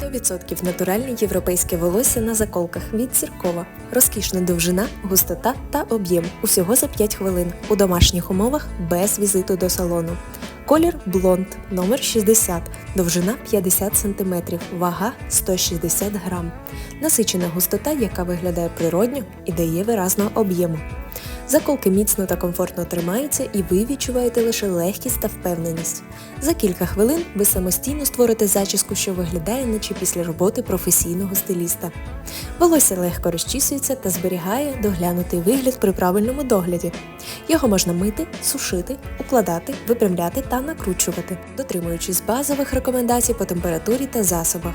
100% натуральне європейське волосся на заколках від Зіркова. Розкішна довжина, густота та об'єм. Усього за 5 хвилин. У домашніх умовах без візиту до салону. Колір блонд, номер 60, довжина 50 см, вага 160 грам. Насичена густота, яка виглядає природньо і дає виразного об'єму. Заколки міцно та комфортно тримаються, і ви відчуваєте лише легкість та впевненість. За кілька хвилин ви самостійно створите зачіску, що виглядає, наче після роботи професійного стиліста. Волосся легко розчісується та зберігає доглянутий вигляд при правильному догляді. Його можна мити, сушити, укладати, випрямляти та накручувати, дотримуючись базових рекомендацій по температурі та засобах.